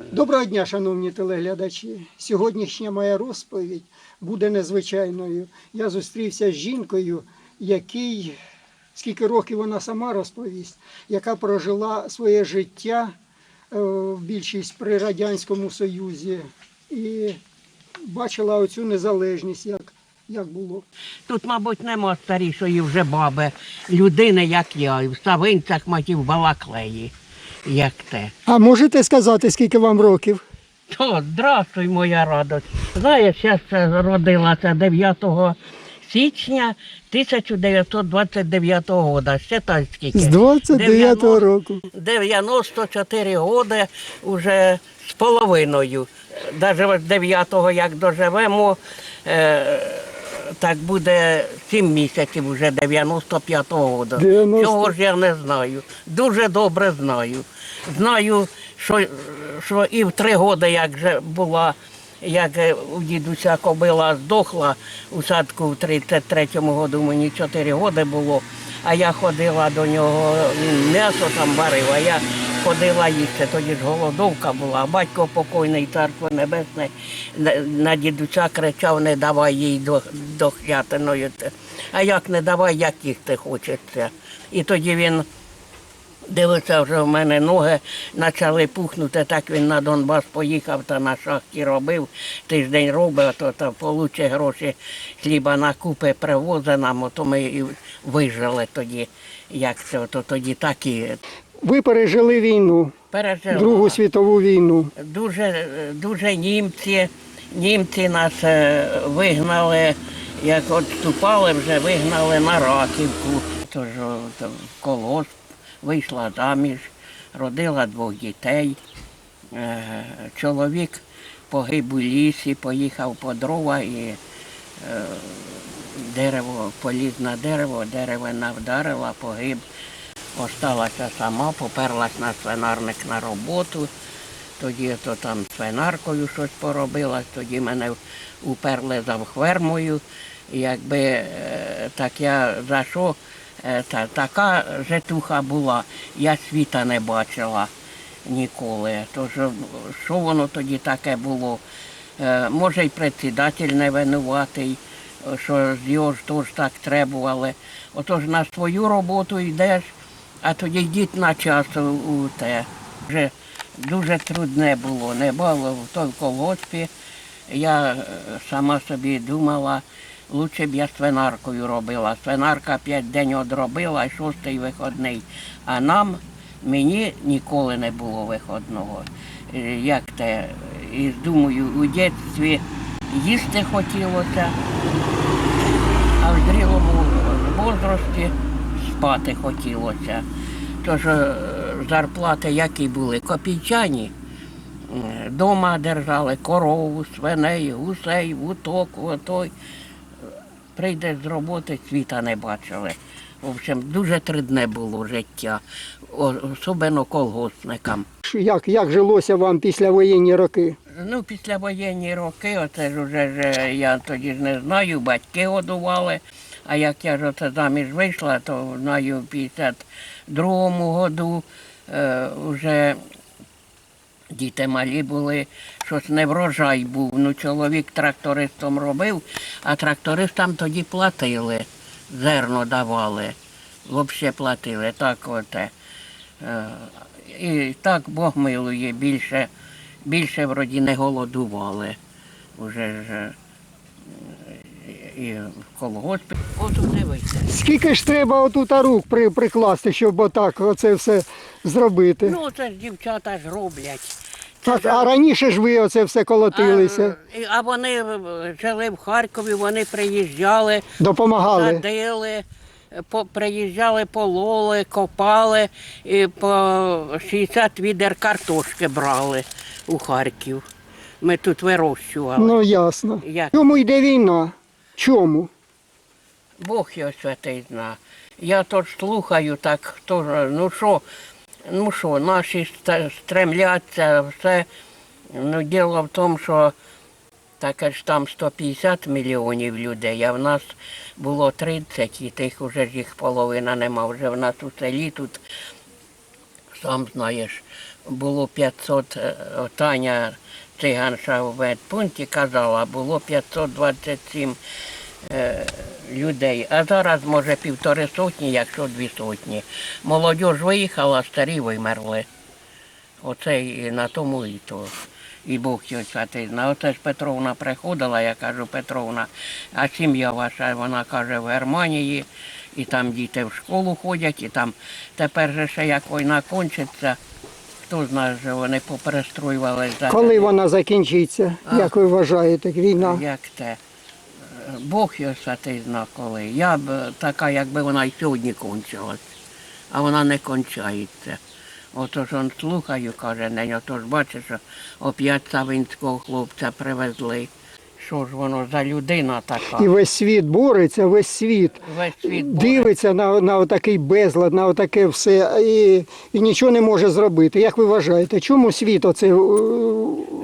Доброго дня, шановні телеглядачі. Сьогоднішня моя розповідь буде незвичайною. Я зустрівся з жінкою, який, скільки років вона сама розповість, яка прожила своє життя е, більшість при Радянському Союзі і бачила оцю незалежність, як, як було. Тут, мабуть, нема старішої вже баби, людини, як я, в Савинцях матів Балаклеї, як те. А можете сказати, скільки вам років? То, здравствуй, моя радость. Знаєш, я ще родилася 9 січня 1929 року. Считай, скільки. З 29-го 90 року. 94 роки вже з половиною. Навіть з 9-го, як доживемо, е, так буде 7 місяців вже 95-го року. 90. Цього ж я не знаю. Дуже добре знаю. Знаю, що, що і в три роки, як вже була, як у дідуся кобила здохла у садку в 33-му году, мені 4 роки було, а я ходила до нього, він м'ясо там варив, а я ходила їсти, тоді ж голодовка була, батько покойний, царство небесне, на, дідуся кричав, не давай їй до, дохлятиною. А як не давай, як їсти хочеться. І тоді він Дивиться, вже в мене ноги почали пухнути, так він на Донбас поїхав та на шахті робив. Тиждень робив, то, то получить гроші хліба на купи привозить нам, то ми і вижили тоді. Як це, то тоді так і Ви пережили війну, пережили. Другу світову війну. Дуже, дуже німці, німці нас е, вигнали, як відступали, вже вигнали на Раківку. Тож в колосп вийшла заміж, родила двох дітей. Е, Чоловік погиб у лісі, поїхав по дрова і е, дерево поліз на дерево, деревина вдарила, погиб. Осталася сама, поперлась на свинарник на роботу. Тоді то там свинаркою щось поробила, тоді мене уперли за хвермою. Якби е, так я за що, е, та, така житуха була, я світа не бачила ніколи. Тож що воно тоді таке було? Е, Може, й председатель не винуватий, що його ж теж так требували. Отож на свою роботу йдеш, а тоді йдіть на час у, те. Вже дуже трудне було, не було в той. Я е, сама собі думала, лучше б я свинаркою робила. Свинарка п'ять день одробила, і шостий виходний. А нам, мені ніколи не було виходного. Е, Як те, і думаю, у дитинстві їсти хотілося, а в зрілому возрасті спати хотілося. Тож е, зарплати які були? Копійчані. Е, Дома держали корову, свиней, гусей, вуток, отой. Прийдеш з роботи, світа не бачили. В общем, дуже трудне було життя, особливо колгоспникам. Як, як жилося вам після воєнні роки? Ну, після воєнні роки, оце ж уже е, я тоді ж не знаю, батьки годували. А як я ж оце заміж вийшла, то знаю, в 52-му году е, вже діти малі були, щось не врожай був. Ну, чоловік трактористом робив, а трактористам тоді платили, зерно давали, взагалі платили. Так оте. Е, І так Бог милує, більше, більше вроді не голодували. Уже ж е, і в колгоспі. От дивися. Скільки ж треба отут рук при, прикласти, щоб отак оце все зробити? Ну, це ж дівчата ж роблять. Це ж- а раніше ж ви оце все колотилися, А, і- а вони е, жили в Харкові, вони приїжджали, допомагали. садили, по, приїжджали, пололи, копали і по 60 відер картошки брали у Харків. Ми тут вирощували. Ну ясно. Як? Чому йде війна? Чому? Бог його святий зна. Я то слухаю так, хто ж, ну що, ну що, наші стремляться, все. Ну, діло в тому, що таке ж там 150 мільйонів людей, а в нас було 30, і тих вже ж їх половина нема. Вже в нас у селі тут сам знаєш, було 500, е, Таня циганша в медпункті казала, було 527 е, людей, а зараз може півтори сотні, якщо дві сотні. Молодь виїхала, старі вимерли. Оце і на тому і то. І Бог його святий знає. Оце ж Петровна приходила, я кажу, Петровна, а сім'я ваша, вона каже, в Германії, і там діти в школу ходять, і там тепер же ще як війна кончиться, хто знає, що вони поперестроювалися. Коли вона закінчиться, А. як ви вважаєте, війна? Як те? Бог його святий зна коли. Я б така, якби вона й сьогодні кончилась, а вона не кончається. Отож он слухаю, каже нень, отож бачиш, що оп'ять савинського хлопця привезли. Що ж воно за людина така? І весь світ бореться, весь світ Весь світ дивиться на, на отакий безлад, на отаке все і, і нічого не може зробити. Як ви вважаєте, чому світ оце е,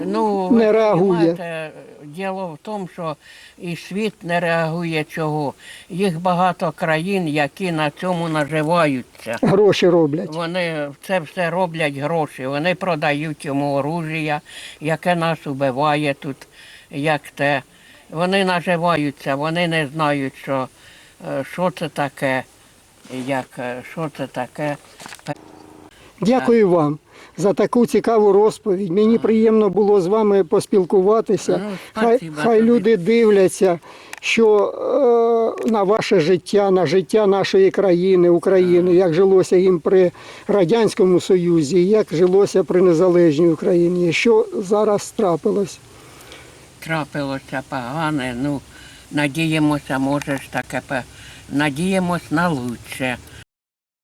Ну, не ви реагує? Діло в тому, що і світ не реагує чого. Їх багато країн, які на цьому наживаються. гроші роблять? Вони це все роблять гроші. Вони продають йому оружія, яке нас убиває тут, як те. Вони наживаються, вони не знають, що, е, що це таке, як, е, що це таке. Дякую вам за таку цікаву розповідь. Мені приємно було з вами поспілкуватися. Ну, Хай, хай люди дивляться, що е, на ваше життя, на життя нашої країни, України, як жилося їм при Радянському Союзі, як жилося при незалежній Україні, що зараз трапилось. Трапилося погане, ну, надіємося, може ж таке, надіємось на лучше.